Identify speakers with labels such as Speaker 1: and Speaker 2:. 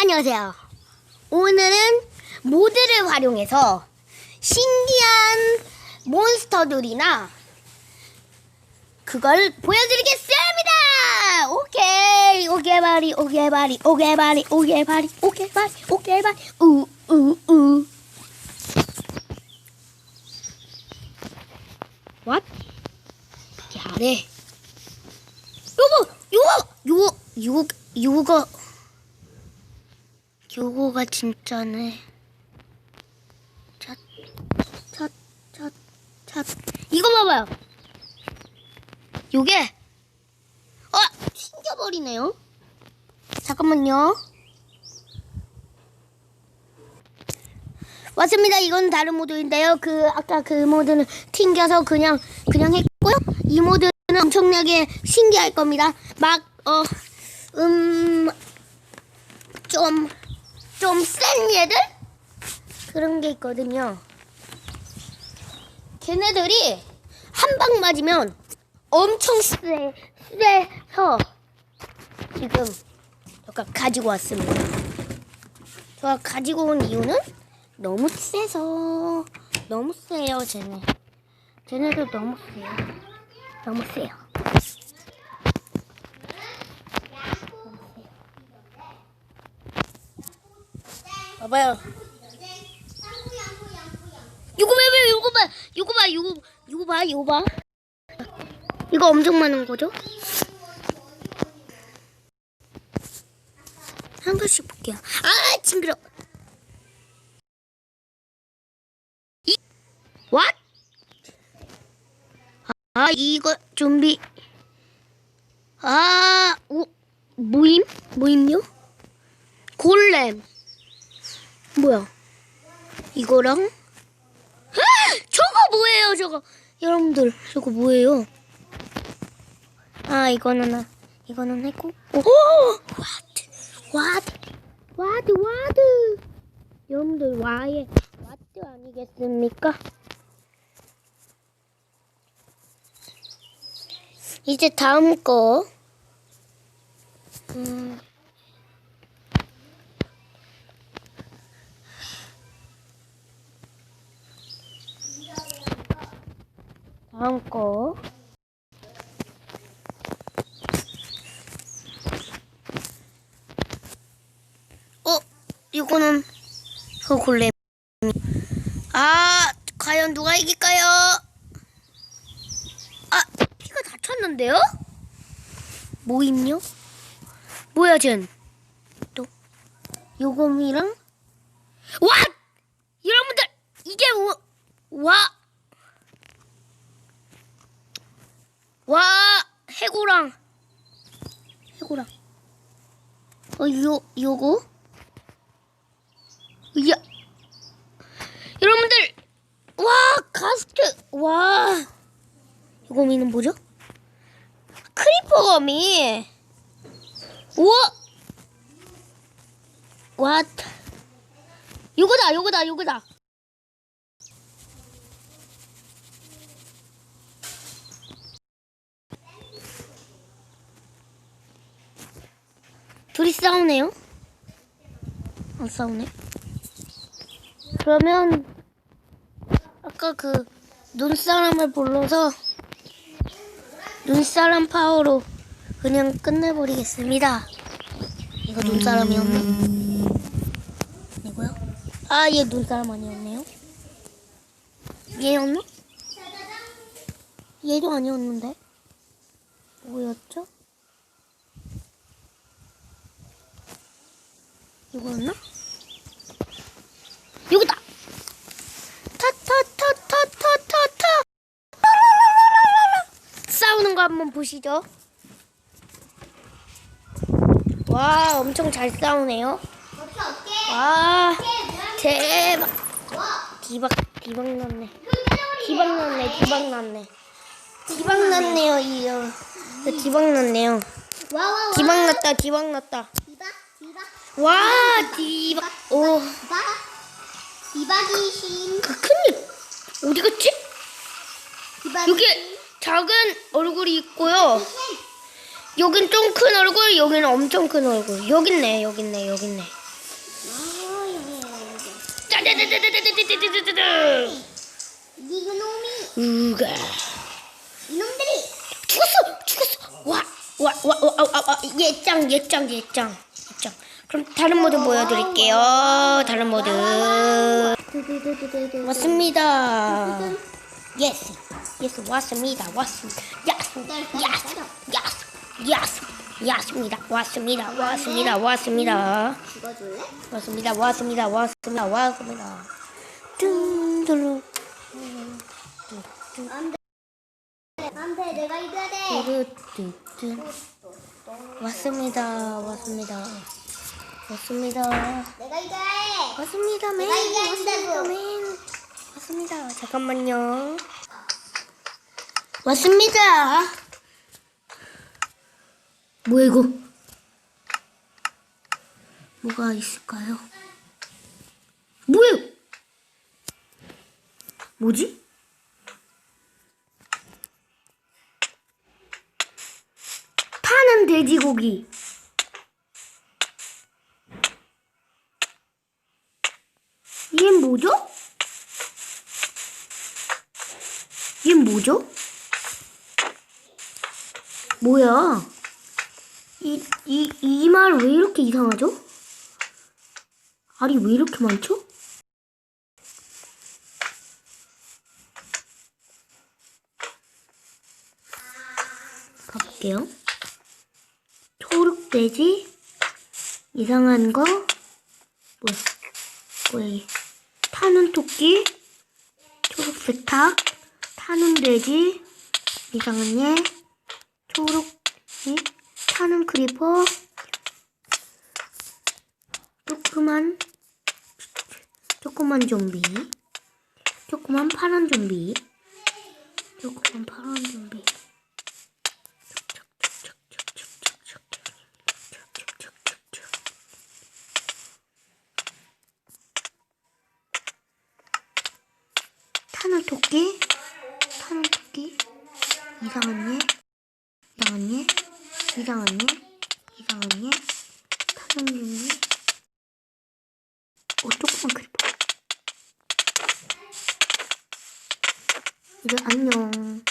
Speaker 1: 안녕하세요. 오늘은 모드를 활용해서 신기한 몬스터들이나 그걸 보여드리겠습니다. 오케이, 오개바리, 오개바리, 오개바리, 오개바리, 오개바리, 오개바리, 우, 우, 우. What? 요거, 요거, 요거, 요거. 요거가 진짜네. 찻, 찻, 찻, 찻. 이거 봐봐요. 요게, 어, 튕겨버리네요. 잠깐만요. 왔습니다. 이건 다른 모드인데요. 그, 아까 그 모드는 튕겨서 그냥, 그냥 했고요. 이 모드는 엄청나게 신기할 겁니다. 막, 어, 음, 좀, 좀 센 얘들? 그런 게 있거든요. 걔네들이 한 방 맞으면 엄청 세, 세서 지금 제가 가지고 왔습니다. 제가 가지고 온 이유는 너무 세서 너무 세요, 쟤네. 쟤네들 너무 세요. 너무 세요. 봐봐요. 이거 봐, 봐, 이거 봐, 이거 봐, 이거, 이거 봐, 이거 봐. 이거 엄청 많은 거죠? 한 번씩 볼게요. 아, 징그러. 이, what? 아, 이거 좀비. 아, 오, 모임? 모임요? 골렘. 뭐야? 이거랑 아! 저거 뭐예요? 저거 여러분들 저거 뭐예요? 아 이거는 아, 이거는 했고 오 와드 와드 와드 와드 여러분들 와의 와드 아니겠습니까? 이제 다음 거 음. 다음 거. 어, 이거는 그 골렘. 아, 과연 누가 이길까요? 아, 피가 다쳤는데요? 모임요? 뭐야, 쟨? 또, 요금이랑? 와! 여러분들, 이게 뭐, 와! 와 해고랑. 해고랑. 어요 요거? 야. 여러분들 와 가스트 와. 이거 미는 뭐죠? 크리퍼 거미. 우와. 와 요거다 요거다 요거다 둘이 싸우네요? 안 싸우네. 그러면 아까 그 눈사람을 불러서 눈사람 파워로 그냥 끝내버리겠습니다. 이거 눈사람이었나? 이거요? 아, 얘 눈사람 아니었네요. 얘였나? 얘도 아니었는데. 뭐였죠? 이거였나? 여기다! 타타타타타타타! 라라라라라라! 싸우는 거 한번 보시죠. 와, 엄청 잘 싸우네요. 와, 대박. 디박, 디박 났네. 디박 났네, 디박 났네. 디박 났네요, 이요. 디박 났네요.
Speaker 2: 와와와
Speaker 1: 디박 났다, 디박 났다. 와, 디박. 오.
Speaker 2: 디바 디바귀신
Speaker 1: 그 큰일 어디 갔지? 여기 작은 얼굴이 있고요. 여긴 좀 큰 얼굴, 여기는 엄청 큰 얼굴. 여기 있네, 여기 있네, 여기 있네. 짜자자자자자자자자자자.
Speaker 2: 이놈이
Speaker 1: 우가.
Speaker 2: 이놈들이
Speaker 1: 죽었어, 죽었어. 와, 와, 와, 와, 와, 와. 예짱, 예짱, 예짱. 그럼 다른 모드 보여드릴게요. 다른 모드. 왔습니다. 예스, 예스, 왔습니다. 왔습니다. 야스, 야스, 야스, 야스, 야스입니다. 왔습니다. 왔습니다. 왔습니다.
Speaker 2: 죽어줄래?
Speaker 1: 왔습니다. 왔습니다. 왔습니다. 왔습니다. 뚱둘루.
Speaker 2: 안돼 안돼 내가 이겨야 돼.
Speaker 1: 왔습니다. 왔습니다. 왔습니다.
Speaker 2: 내가 이겨야 해
Speaker 1: 왔습니다, 맨.
Speaker 2: 내가 이겨야
Speaker 1: 왔습니다,
Speaker 2: 한다고.
Speaker 1: 맨. 왔습니다. 잠깐만요. 왔습니다. 뭐야, 이거? 뭐가 있을까요? 뭐야? 뭐지? 파는 돼지고기. 뭐죠? 얘 뭐죠? 뭐야? 이, 이, 이 말 왜 이렇게 이상하죠? 알이 왜 이렇게 많죠? 가볼게요. 초록돼지, 이상한 거, 뭐야, 뭐야, 이게. 타는 토끼, 초록색 탁, 타는 돼지, 이상한 얘, 초록, 이 타는 크리퍼, 조그만, 조그만 좀비, 조그만 파란 좀비, 조그만 파란 좀비. 이상언니, 이상언니, 이상언니, 타성윤이. 어, 조금만 그리봐. 이제 안녕.